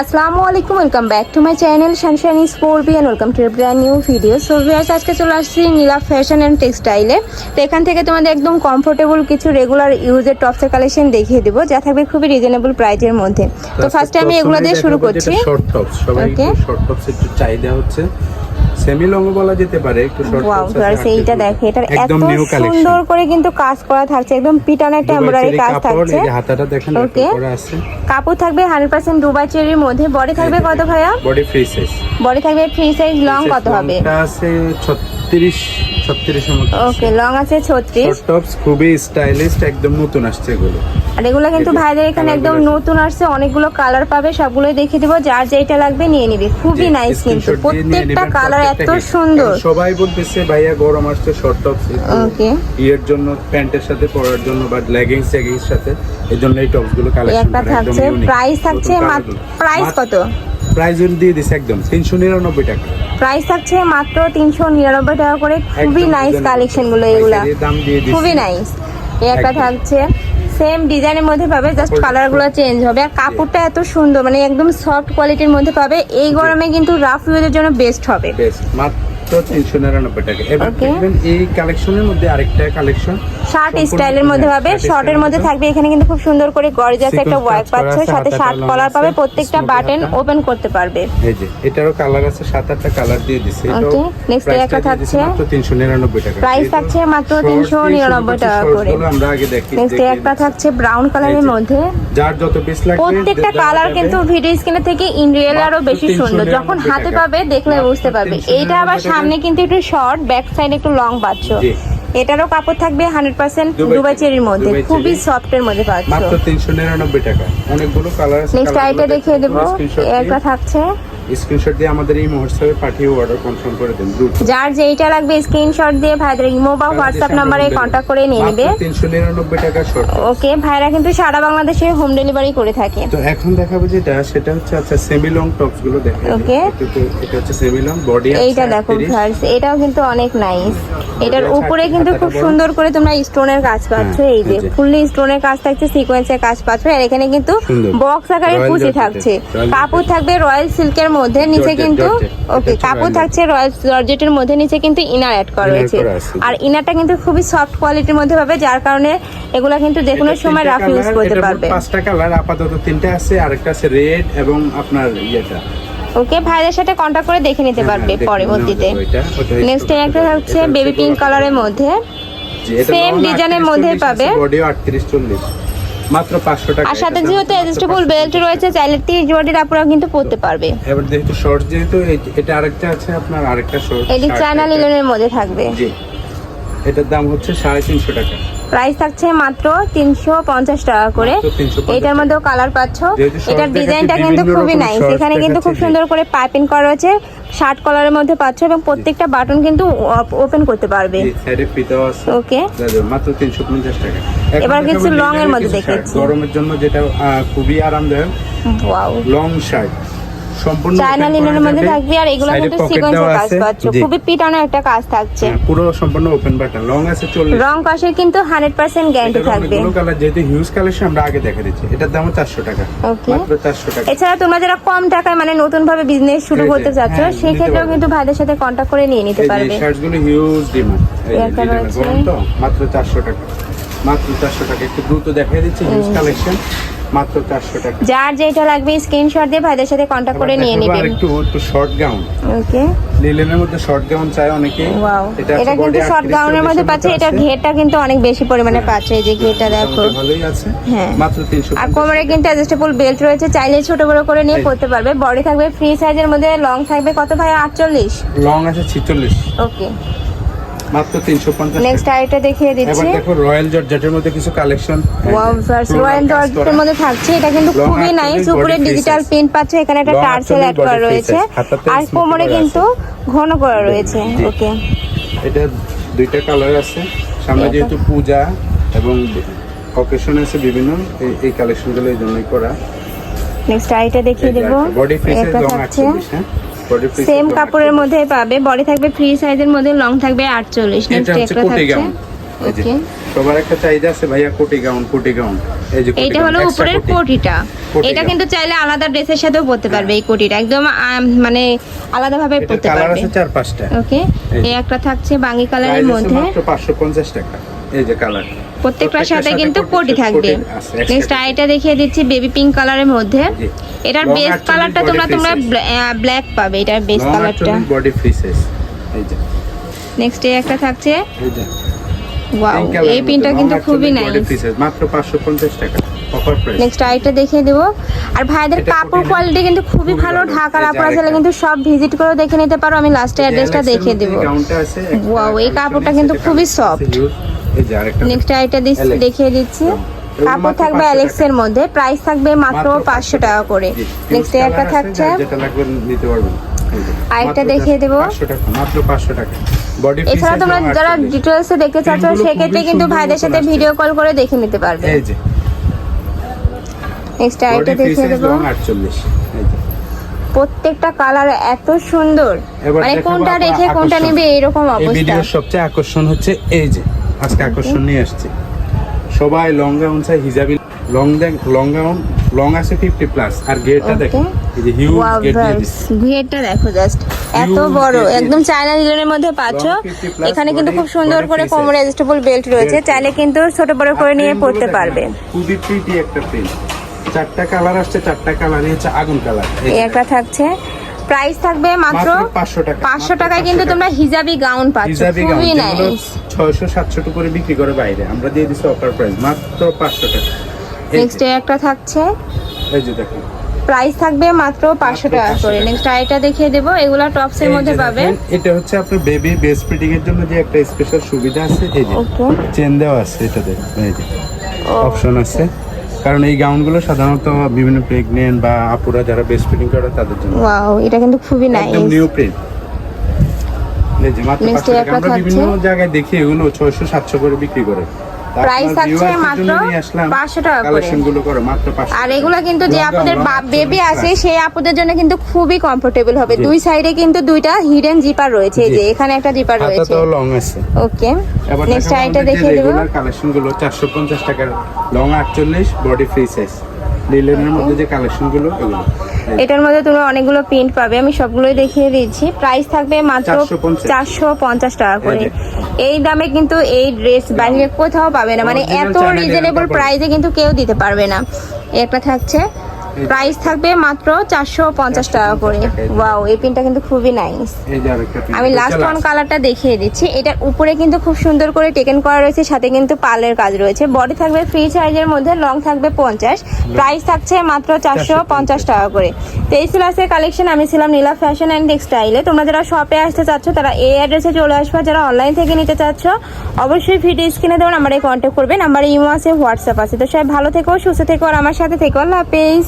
আসসালামু আলাইকুম welcome back to my channel sunshine স্পোর্বি and welcome to brand new video so viewers আজকে চলে আসছি নীলা ফ্যাশন অ্যান্ড টেক্সটাইলে তো এখান থেকে তোমাদের একদম কমফোর্টেবল কিছু রেগুলার ইউজের টপসের কালেকশন দেখিয়ে দেবো যা থাকবে খুবই রিজনেবল প্রাইজের মধ্যে। তো ফার্স্টে আমি এগুলো দিয়ে শুরু করছি। শর্ট টপস সবাই শর্ট টপস একটু চাহিদা হচ্ছে। সেমি লং বলা যেতে পারে একটু শর্ট ওয়াও ভিউয়ার্স এইটা দেখে এটা এত সুন্দর করে কিন্তু কাজ করা থাকছে একদম পিটানো একটা এমব্রয়ডারি কাজ থাকছে। হাতাটা দেখেন ওকে কাপড় থাকবে হান্ড্রেড পার্সেন্ট দুবাই চেরির মধ্যে। বডি থাকবে কত ভাইয়া? বডি ফ্রি সাইজ বডি থাকবে ফ্রি সাইজ লং কত হবে? এটা আছে 36 36 এর মতো ওকে লং আছে ছত্রিশ। টপস খুবই স্টাইলিশ একদম নতুন আসছে এগুলো। আর এগুলো কিন্তু ভাইদের এখানে একদম নতুন আসছে অনেকগুলো কালার পাবে সবগুলোই দেখিয়ে দিব যার যেটা লাগবে নিয়ে নিবি। খুবই নাইস কিন্তু প্রত্যেকটা কালার এত সুন্দর। সবাই বলতেছে ভাইয়া গরম আসছে শর্ট টপস ওকে ইয়ের জন্য প্যান্টের সাথে পরার জন্য বা লেগিংস লেগিংস সাথে এই জন্য এই টপসগুলো কালেকশন একটা থাকছে প্রাইস থাকছে প্রাইস কত? প্রাইস দিয়ে দিছে একদম তিনশো নিরানব্বই টাকা। প্রাইস থাকছে মাত্র তিনশো নিরানব্বই টাকা করে। খুবই নাইস। কালেকশনগুলো এগুলা। খুবই নাইস এই একটা থাকছে। সেম ডিজাইনের মধ্যে পাবে জাস্ট কালারগুলো কালারগুলো চেঞ্জ হবে। আর কাপড়টা এত সুন্দর মানে একদম সফট কোয়ালিটির মধ্যে পাবে। এই গরমে কিন্তু রাফ ইউজের জন্য বেস্ট হবে। বেস্ট মাত্র তিনশো নিরানব্বই টাকা। এবার দেখবেন এই কালেকশনের মধ্যে আরেকটা কালেকশন শার্ট স্টাইলের মধ্যে পাবে শর্টের মধ্যে থাকবে। এখানে কিন্তু খুব সুন্দর করে একটা ওয়ার্ক পাচ্ছে। সাথে শার্ট কলার পাবে। প্রত্যেকটা বাটন ওপেন করতে পারবে। এই যে এটারও কালার আছে সাত আটটা কালার দিয়ে দিছে। Okay, next একটা থাকছে। মাত্র টাকা। থাকছে মাত্র 399 টাকা করে। আমরা আগে দেখি নেক্সট একটা থাকছে ব্রাউন কালারের মধ্যে। যার যত পিস লাগবে প্রত্যেকটা কালার কিন্তু ভিডিও স্ক্রিনে থেকে ইন রিয়েল আরও বেশি সুন্দর। যখন হাতে পাবে দেখলে বুঝতে পারবে। 399 এইটা আবার। সামনে কিন্তু একটু শর্ট ব্যাক সাইড একটু লং পাচ্ছ। এটারও কাপড় থাকবে হান্ড্রেড পার্সেন্ট দুবাই চেরির মধ্যে। খুবই সফট এর মধ্যে পাচ্ছ। মাত্র তিনশো নিরানব্বই টাকা। অনেকগুলো কালার নেক্সট আইটা দেখিয়ে দেবো। এটা একটা থাকছে। স্ক্রিনশট দিয়ে আমাদের এই পাঠিয়ে অর্ডার কনফার্ম করে দেন। দ্রুত যার যেইটা লাগবে স্ক্রিনশট দিয়ে ভাইদের ইমো বা হোয়াটসঅ্যাপ নাম্বারে কন্ট্যাক্ট করে নিয়ে নেবে। তিনশো নিরানব্বই টাকা শর্ট ওকে ভাইরা কিন্তু সারা বাংলাদেশে হোম ডেলিভারি করে থাকে। তো এখন দেখাবো যেটা সেটা হচ্ছে আচ্ছা সেমি লং টপসগুলো Okay. এটা হচ্ছে সেমি লং বডি এইটা দেখো ভার্স এটাও কিন্তু অনেক নাইস এটার উপরে কিন্তু খুব সুন্দর করে তোমরা স্টোনের কাজ পাচ্ছ হ্যাঁ, এই যে। ফুললি স্টোনের কাজ থাকছে সিকোয়েন্সের কাজ পাচ্ছ আর এখানে কিন্তু বক্স আকারে কুচি থাকছে। কাপড় থাকবে রয়্যাল সিল্কের মধ্যে নিচে কিন্তু ওকে কাপড় থাকছে জর্জেটের মধ্যে নিচে কিন্তু ইনার অ্যাড করা রয়েছে। আর ইনারটা কিন্তু খুবই সফট কোয়ালিটির মধ্যে পাবে যার কারণে এগুলা কিন্তু যে কোনো সময় রাফ ইউজ করতে পারবে। পাঁচটা কালার আপাতত তিনটা আছে আরেকটা আছে রেড এবং আপনার ইয়েটা। ওকে ভাইদের সাথে কন্ট্যাক্ট করে দেখে নিতে হ্যাঁ, পারবে পরবর্তীতে। নেক্সট একটু একটা হচ্ছে বেবি পিঙ্ক কালারের মধ্যে। জি, ডিজাইনের same পাবে। এর 38, 40 মাত্র পাঁচশো টাকা আর সাথে যেহেতু অ্যাডজাস্টেবল 500 বেল্ট রয়েছে চাইলে তিরিশ বডির আপনারা কিন্তু পড়তে পারবে। এবার যেহেতু শর্ট যেহেতু এটা আরেকটা আছে আপনার আরেকটা শর্ট এটি। চায়না লিলেনের মধ্যে থাকবে। জি। এটার দাম হচ্ছে সাড়ে তিনশো টাকা। প্রাইস থাকছে মাত্র তিনশো পঞ্চাশ টাকা করে। মাত্র 350 এটার মধ্যেও কালার পাচ্ছ। এটার ডিজাইনটা কিন্তু খুবই নাইস এখানে কিন্তু খুব সুন্দর করে পাইপিং করা রয়েছে। শার্ট কলারের মধ্যে পাচ্ছ এবং প্রত্যেকটা বাটন কিন্তু ওপেন করতে পারবে। ওকে মাত্র তিনশো পঞ্চাশ টাকা। এবার কিছু long এর মধ্যে দেখেছি। গরমের জন্য যেটা খুবই আরামদায়ক। লং শার্ট সম্পূর্ণ চায়না open মধ্যে থাকবে আর এগুলো Side এ কিন্তু সিকোয়েন্সের কাজ। পাচ্ছ। খুবই পিটানো একটা কাজ থাকছে। হ্যাঁ, পুরো সম্পূর্ণ ওপেন বাটন লং আছে চল্লিশ। রং পাশের কিন্তু হান্ড্রেড পার্সেন্ট গ্যারান্টি থাকবে। অনেকগুলো কালার যেহেতু হিউজ কালেকশন আমরা আগে দেখে দিচ্ছি। এটার দাম চারশো টাকা। মাত্র চারশো টাকা। এছাড়া তোমরা যারা কম টাকায় মানে নতুন ভাবে বিজনেস শুরু করতে চাচ্ছ হ্যাঁ, সেই ক্ষেত্রেও কিন্তু ভাইদের সাথে কন্ট্যাক্ট করে নিয়ে নিতে এই পারবে। শার্টগুলো হিউজ ডিমান্ড এই মাত্র চারশো টাকা। মাত্র চারশো টাকা। একটু দ্রুত দেখিয়ে দিচ্ছি হিউজ কালেকশন মাত্র চারশো টাকা। যার যেটা লাগবে স্ক্রিনশট দিয়ে ভাইদের সাথে কন্ট্যাক্ট করে নিয়ে নেবেন একটু একটু শর্ট গাউন ওকে। লিলেনের মধ্যে শর্ট গাউন চাই অনেকে। ওয়াও এটা কিন্তু শর্ট গাউনের মধ্যে পাচ্ছে এটা ঘেরটা কিন্তু অনেক বেশি পরিমাণে পাচ্ছে এই যে ঘেরটা দেখো। ভালোই আছে। হ্যাঁ। মাত্র তিনশো আর কোমরে কিন্তু অ্যাডজাস্টেবল বেল্ট রয়েছে চাইলে ছোট বড় করে নিয়ে। পড়তে পারবে। বডি থাকবে ফ্রি সাইজের মধ্যে লং থাকবে কত ভাই আটচল্লিশ? লং আছে ছিচল্লিশ। ওকে মাত্র তিনশো পঞ্চাশ নেক্সট আরেকটা দেখিয়ে এবার দিচ্ছি। দেখো রয়্যাল জর্জেটের মধ্যে কিছু কালেকশন ওয়াও ভার্স রয়্যাল জর্জেটের মধ্যে থাকছে। এটা কিন্তু খুবই নাইস উপরে ডিজিটাল প্রিন্ট পাচ্ছে এখানে একটা টার্সেল অ্যাড করা রয়েছে। আর কোমরে কিন্তু ঘন করা রয়েছে। ওকে এটা দুইটা কালার আছে। সামনে যেহেতু পূজা এবং অকেশন আছে বিভিন্ন এই- এই কালেকশনগুলো এই জন্যই করা। নেক্সট আইটা দেখিয়ে দেবো। বডি একটা লং থাকছে আটচল্লিশ হ্যাঁ। বডি ফ্রি সেম কাপড়ের মধ্যে পাবে। বডি থাকবে ফ্রি সাইজের মধ্যে লং থাকবে আটচল্লিশ। এটা নেক্সট হচ্ছে একটা কোটি থাকছে। গাউন এই সবার একটা চাহিদা আছে ভাইয়া কোটি গাউন কোটি গাউন এই যে কোটি এইটা হলো উপরের কোটিটা। এটা কিন্তু চাইলে আলাদা ড্রেসের সাথেও পরতে পারবে এই কোটিটা একদম মানে আলাদাভাবে পরতে কালার পারবে। আছে চার পাঁচটা। ওকে এই একটা থাকছে বাঙ্গি কালারের মধ্যে। মাত্র পাঁচশো পঞ্চাশ টাকা। এই যে কালার প্রত্যেকটার সাথে কিন্তু কোটি থাকবে। নেক্সট আইটা দেখিয়ে দিচ্ছি বেবি পিঙ্ক কালারের মধ্যে। এটার বেস কালারটা তোমরা তোমরা ব্ল্যাক পাবে এটার বেস কালারটা বডি ফ্রি সাইজ এই যে। নেক্সট এই একটা থাকছে। ওয়াও এই পিনটা কিন্তু খুবই নাইস মাত্র 550 টাকা। নেক্সট আইটা দেখিয়ে দেবো। আর ভাইদের কাপড় কোয়ালিটি কিন্তু খুবই ভালো। ঢাকার আপনারা চাইলে কিন্তু সব ভিজিট করে দেখে নিতে পারো। আমি লাস্টে অ্যাড্রেসটা দেখিয়ে দেবো। এই কাপড়টা কিন্তু খুবই huge। এই যে আরেকটা নেক্সট আইটা দেখিয়ে দিচ্ছি। কাপড় থাকবে 500 অ্যালেক্স এর মধ্যে। প্রাইস থাকবে মাত্র পাঁচশো টাকা। করে। নেক্সট একটা থাকছে। যেটা লাগবে নিতে পারবেন। আরেকটা দেখিয়ে দেবো। মাত্র 500 টাকা। এছাড়া তোমরা যারা ডিটেলসে দেখতে চাচ্ছ সেক্ষেত্রে কিন্তু ভাইদের সাথে ভিডিও কল করে দেখে নিতে পারবে। এই যে। নেক্সট আইটা দেখিয়ে দেবো। 48 এই যে। প্রত্যেকটা কালার এত সুন্দর। মানে কোনটা রেখে কোনটা। নেবে এরকম এই অবস্থা। ভিডিওর সবচেয়ে আকর্ষণ হচ্ছে এই যে। আজকে আকর্ষণ নিয়ে আসছে সবাই লং গাউন চাই হিজাবি লং লং গাউন লং আছে ফিফটি প্লাস আর গেটটা. দেখেন এই যে হিউজ গেট দিচ্ছে। দেখো জাস্ট এত বড় একদম চায়না ডিজাইনের মধ্যে পাচ্ছ। Long 50 plus এখানে কিন্তু খুব সুন্দর করে কোমর। অ্যাডজাস্টেবল বেল্ট রয়েছে। চাইলে কিন্তু ছোট বড় করে নিয়ে পড়তে পারবে। খুবই প্রিটি একটা প্রিন্ট চারটা কালার আসছে চারটা কালারই হচ্ছে আগুন কালার এই একটা থাকছে। প্রাইস থাকবে মাত্র মাত্র 500 টাকা। পাঁচশো মাত্র টাকায় কিন্তু তোমরা হিজাবি গাউন পাচ্ছ খুবই নাইস ছয়শো সাতশো টাকা করে বিক্রি করে বাইরে। আমরা দিয়ে দিচ্ছি অফার প্রাইস মাত্র পাঁচশো টাকা। এই নেক্সট একটা থাকছে। এই যে দেখেন প্রাইস থাকবে মাত্র পাঁচশো টাকা করে। নেক্সট আইটা দেখিয়ে দেবো এগুলা টপস এর মধ্যে যে পাবে। দেখেন, এটা হচ্ছে আপনার বেবি বেস ফিটিং এর জন্য যে একটা স্পেশাল সুবিধা আছে এই যে ওকে চেন দেওয়া আছে এটাতে এই যে। অপশন আছে। কারণ এই গাউনগুলো সাধারণত বিভিন্ন প্রেগনেন্ট বা আপুরা যারা বেস্ট ফিটিং করে তাদের জন্য ওয়াও এটা কিন্তু খুবই নাইস একদম নিউ প্রিন্ট এই যে মাত্র 500 টাকা। একটা আমরা থাকছে। বিভিন্ন জায়গায় দেখি এগুলো 600 700 করে বিক্রি করে viewers দের মাত্র জন্য 500 টাকা করে। আর এগুলা কিন্তু যে gown, long বেবি আছে সেই আপুদের জন্য কিন্তু খুবই কমফোর্টেবল হবে। দুই সাইডে কিন্তু দুইটা হিডেন জিপার রয়েছে এই যে এখানে একটা জিপার রয়েছে তো লং আছে। ওকে নেক্সট আইটা দেখিয়ে দেবো। কালেকশনগুলো চারশো পঞ্চাশ টাকার লং আটচল্লিশ বডি ফ্রি সাইজ লিলেনের মধ্যে যে কালেকশনগুলো এগুলো এটার মধ্যে তুমি অনেকগুলো প্রিন্ট পাবে আমি সবগুলোই দেখিয়ে দিচ্ছি। প্রাইস থাকবে মাত্র চারশো পঞ্চাশ। টাকা করে। এই দামে কিন্তু এই ড্রেস বাইরে কোথাও পাবে না মানে এত রিজনেবল। প্রাইসে কিন্তু কেউ দিতে পারবে না এটা একটা থাকছে। প্রাইস থাকবে মাত্র চারশো পঞ্চাশ টাকা করে। এই। ওয়াও এই প্রিন্টটা কিন্তু খুবই নাইস এই। আমি লাস্ট ওয়ান কালারটা দেখিয়ে দিচ্ছি। এটার উপরে কিন্তু খুব সুন্দর করে টেকেন করা রয়েছে সাথে কিন্তু পালের কাজ রয়েছে। বডি থাকবে ফ্রি সাইজের মধ্যে লং থাকবে পঞ্চাশ। প্রাইস থাকছে মাত্র চারশো পঞ্চাশ টাকা করে। তো এই ছিল কালেকশন আমি ছিলাম নীলা ফ্যাশন অ্যান্ড টেক্সটাইলে তোমরা যারা শপে আসতে চাচ্ছ তারা এই অ্যাড্রেসে চলে আসবে। যারা অনলাইন থেকে নিতে চাচ্ছ অবশ্যই ভিডিও স্ক্রিনে দেওয়া নাম্বারে কন্ট্যাক্ট করবে। নাম্বারে ইমো আছে হোয়াটসঅ্যাপ আছে। তো সবাই ভালো থেকো সুস্থ থেকো আর আমার সাথে থেকো। আল্লাহ হাফেজ।